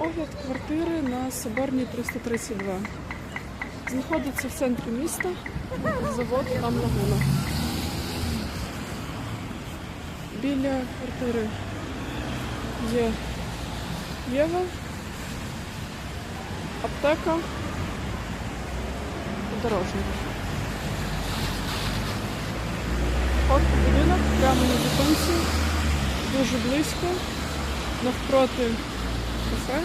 Огляд квартири на Соборній 332. Знаходиться в центрі міста. Завод там лагуна. Біля квартири є Єва, аптека, дорожник. От будинок прямо на зупинці, дуже близько, навпроти кафе.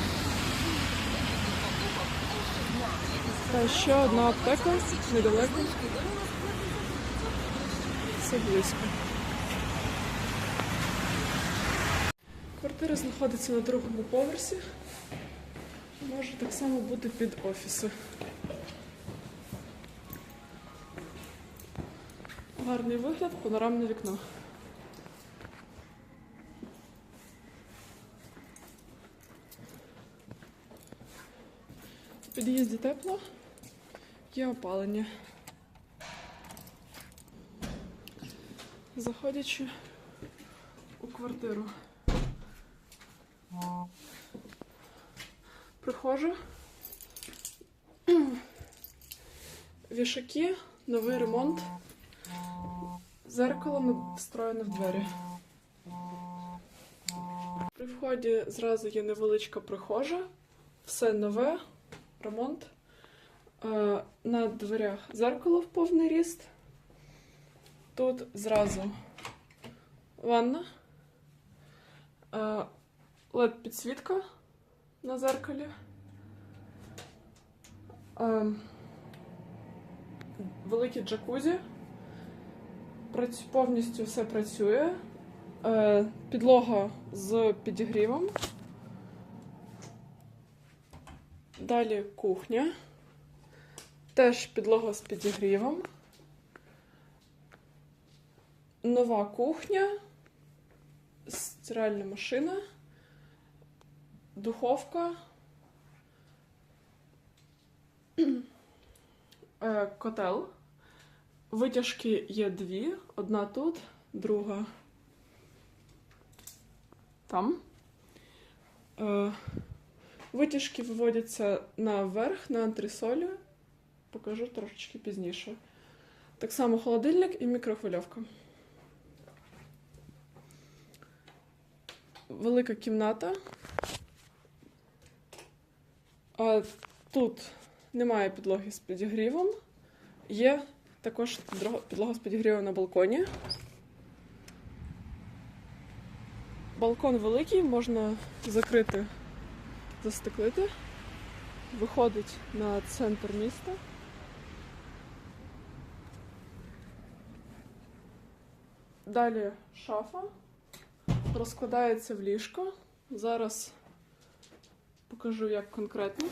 Та ще одна аптека недалеко. Все близько. Квартира знаходиться на другому поверсі. Може так само бути під офіси. Гарний вигляд, панорамне вікно. Під'їзді тепло, є опалення. Заходячи у квартиру. Прихожу. Вішаки, новий ремонт. Зеркало не встроєне в двері. При вході зразу є невеличка прихожа, все нове, ремонт. Е, На дверях зеркало в повний ріст. Тут зразу ванна, led підсвітка на зеркалі. Е, Велике джакузі. Повністю все працює. Е, Підлога з підігрівом. Далі кухня. Теж підлога з підігрівом. Нова кухня. Стиральна машина. Духовка. Е, Котел. Витяжки є дві. Одна тут, друга там. Витяжки виводяться наверх на антресолі. Покажу трошечки пізніше. Так само холодильник і мікрохвильовка. Велика кімната. А тут немає підлоги з підігрівом. Є також підлога з підігрівом на балконі. Балкон великий, можна закрити, застеклити. Виходить на центр міста. Далі шафа. Розкладається в ліжко. Зараз покажу, як конкретно.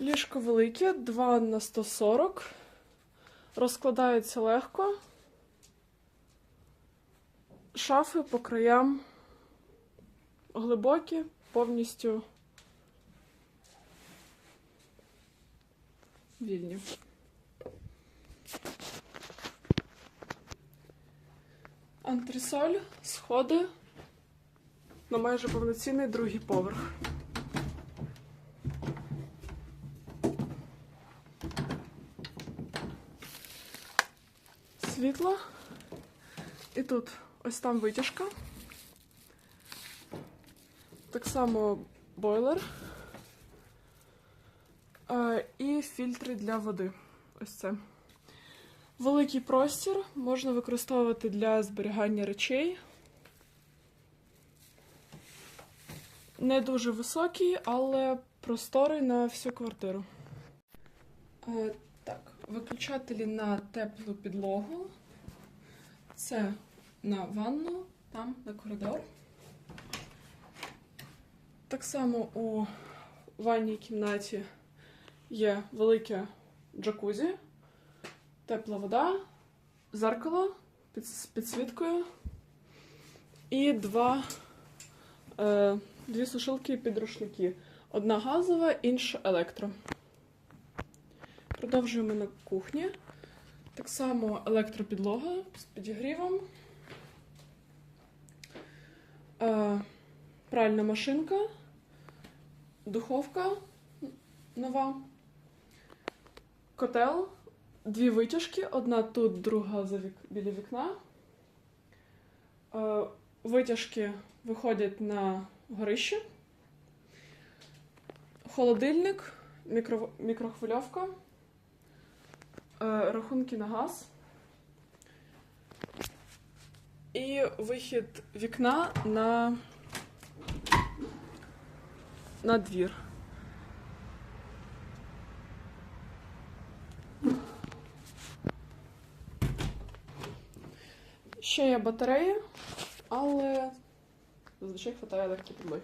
Ліжко велике, 2 на 140. Розкладається легко. Шафи по краям глибокі, повністю вільні. Антресоль, сходи на майже повноцінний другий поверх. Світло. І тут ось там витяжка. Так само бойлер. Е, І фільтри для води. Ось це. Великий простір можна використовувати для зберігання речей. Не дуже високий, але просторий на всю квартиру. Виключателі на теплу підлогу. Це на ванну, там на коридор. Так само у ванній кімнаті є велике джакузі. тепла вода, зеркало з підсвіткою і два, е, дві сушилки під рушники. Одна газова, інша електро. Продовжуємо на кухні. Так само електропідлога з підігрівом. Е, пральна машинка, духовка нова, котел, дві витяжки, одна тут, друга за вік... біля вікна. Е, витяжки виходять на горище. Холодильник, мікро... мікрохвильовка, рахунки на газ. І вихід вікна на, на двір. Ще є батарея, але зазвичай хватає електропідлоги.